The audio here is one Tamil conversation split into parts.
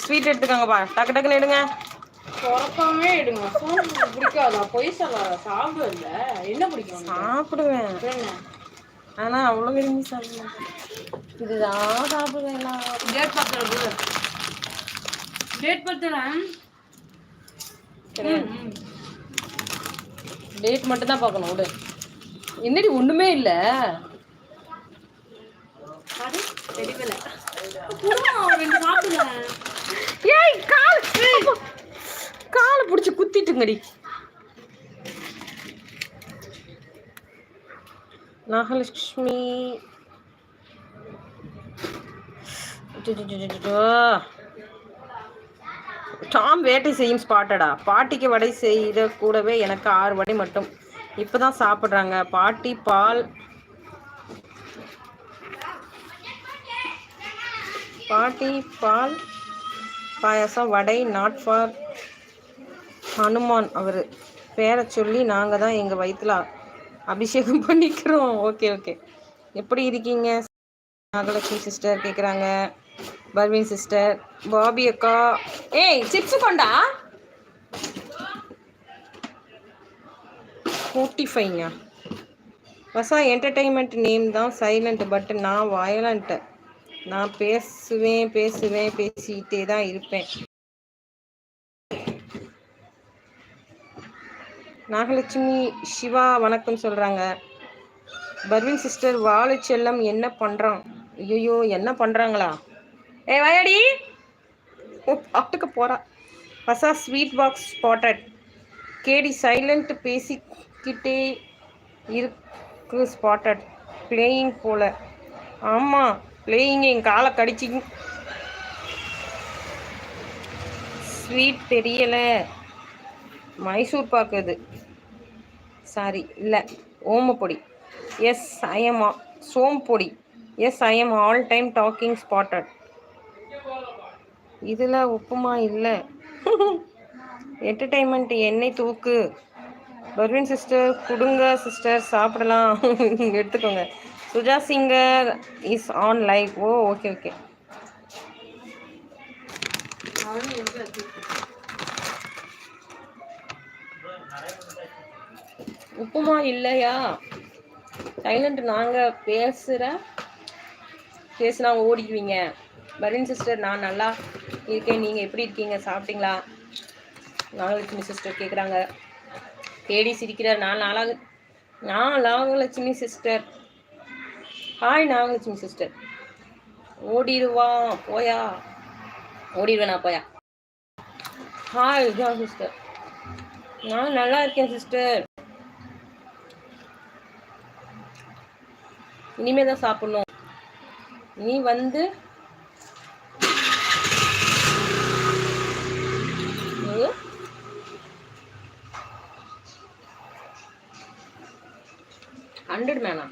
ஸ்வீட் எடுத்துக்கோங்கப்பா டக்கு டக்குன்னு எடுங்க. திறக்காமே எடுங்க. ஃபோன் பிடிக்காதா? பொய் சொல்லாத. சாப்பிடல என்ன பிடிக்கும்? சாப்பிடுவேன். ஆனா அவ்வளோ விரும்பி சாப்பிட இதுதான் சாப்பிடுவேன் டேட் பத்திர டேட் பத்திர டேட் மட்டும் தான் பார்க்கணும். விடு. என்னடி ஒண்ணுமே இல்ல. தெரியல. ஏய் கால் காலை பிடிச்சி குத்திட்டுங்கடி. நாகலட்சுமி. டாம் வேட்டை செய்யும் ஸ்பாட்டடா. பாட்டிக்கு வடை செய்த கூடவே எனக்கு ஆறு வடை மட்டும். இப்போதான் சாப்பிட்றாங்க. பாட்டி பால் பாட்டி பால் பாயாசம் வடை நாட் ஃபார் ஹனுமான் அவர். பேரை சொல்லி நாங்கள் தான் எங்கள் வயிற்றுல அபிஷேகம் பண்ணிக்கிறோம். Okay okay. எப்படி இருக்கீங்க? நாகலட்சுமி சிஸ்டர் கேட்குறாங்க பர்வீன் சிஸ்டர் பாபி அக்கா. ஏய் சிப்ஸ் கொண்டா? ஃபோர்ட்டி ஃபைவ்ங்க வசா என்டர்டெயின்மெண்ட் நேம் தான் சைலண்ட் பட் நான் வயலண்ட்டு நான் பேசுவேன் பேசுவேன் பேசிக்கிட்டே தான் இருப்பேன். நாகலட்சுமி சிவா வணக்கம் சொல்கிறாங்க பர்வீன் சிஸ்டர் வாழைச்செல்லம் என்ன பண்ணுறான் ஐயோ என்ன பண்ணுறாங்களா ஏ வயடி. ஓ பாட்டுக்கு போகிறா பசா ஸ்வீட் பாக்ஸ் ஸ்பாட்டட் கேடி சைலண்ட் பேசிக்கிட்டே இருக்கு ஸ்பாட்டட் பிளேயிங் போல. ஆமாம் பிளேயிங் என் காலை கடிச்சி. ஸ்வீட் தெரியலை. மைசூர் பாக்கு இது சாரி இல்லை. Omapodi yes I'm somebody. Yes I'm all time talking spotted இதில் உப்புமா இல்லை. என்டர்டைன்மெண்ட் எண்ணெய் தூக்கு. பர்வின் சிஸ்டர் கொடுங்க சிஸ்டர் சாப்பிடலாம். எடுத்துக்கோங்க. Suja singer is on live oh okay okay upma இல்லையா? சைலண்ட் நாங்கள் பேசுகிற பேசுனா ஓடிக்குவீங்க. பரீன் சிஸ்டர் நான் நல்லா இருக்கேன். நீங்கள் எப்படி இருக்கீங்க? சாப்பிட்டீங்களா? நாகலட்சுமி சிஸ்டர் கேட்குறாங்க தேடி சிரிக்கிறார். நான் நாளாக நான் Nagalakshmi sister hi Nagalakshmi sister ஓடிடுவா போயா. ஓடிடுவேனா போயா. ஹாய் ஜா சிஸ்டர் நான் நல்லா இருக்கேன் சிஸ்டர் இனிமே தான் சாப்பிடணும். நீ வந்து ஹண்ட்ரட் மேனா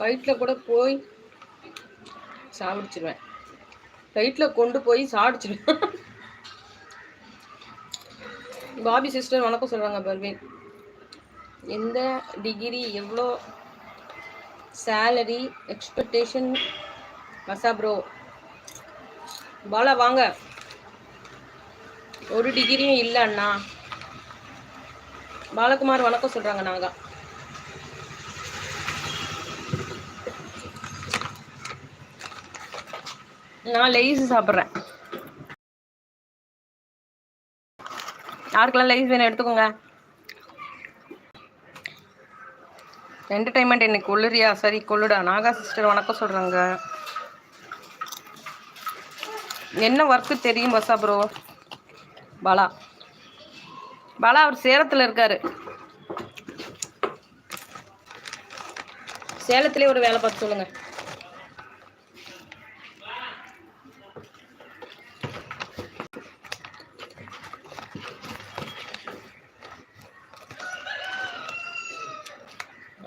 ஃப்ளைட்டில் கூட போய் சாப்பிடுச்சிருவேன் ஃப்ளைட்டில் கொண்டு போய் சாப்பிடுச்சிருவேன் பாபி சிஸ்டர் வணக்கம் சொல்கிறாங்க பர்வீன். எந்த டிகிரி எவ்வளோ சேலரி எக்ஸ்பெக்டேஷன் மசா ப்ரோ பாலா வாங்க. ஒரு டிகிரியும் இல்லை அண்ணா. பாலகுமார் வணக்கம் சொல்கிறாங்க நாங்கள் நான் லேஸ் சாப்பிட்றேன். யாருக்கெல்லாம் லைஸ் வேணும் எடுத்துக்கோங்க. என்டர்டைன்மெண்ட் இன்னைக்கு கொள்ளுறியா? சரி கொள்ளுடா. நாகா சிஸ்டர் வணக்கம் சொல்கிறாங்க என்ன ஒர்க்கு தெரியும் பஸ்ஸா ப்ரோ பாலா. பாலா அவர் சேலத்தில் இருக்காரு. சேலத்திலே ஒரு வேலை பார்த்து சொல்லுங்கள்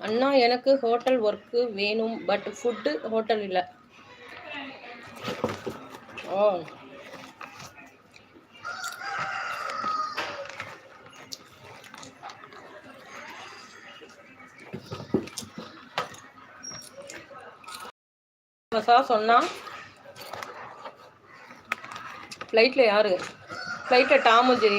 அண்ணா எனக்கு ஹோட்டல் ஒர்க்கு வேணும் பட் ஃபுட்டு ஹோட்டல் இல்லை. ஓ. சொன்னா ஃப்ளைட்டில் யார்? ஃப்ளைட்டில் டாமும் தெரியும்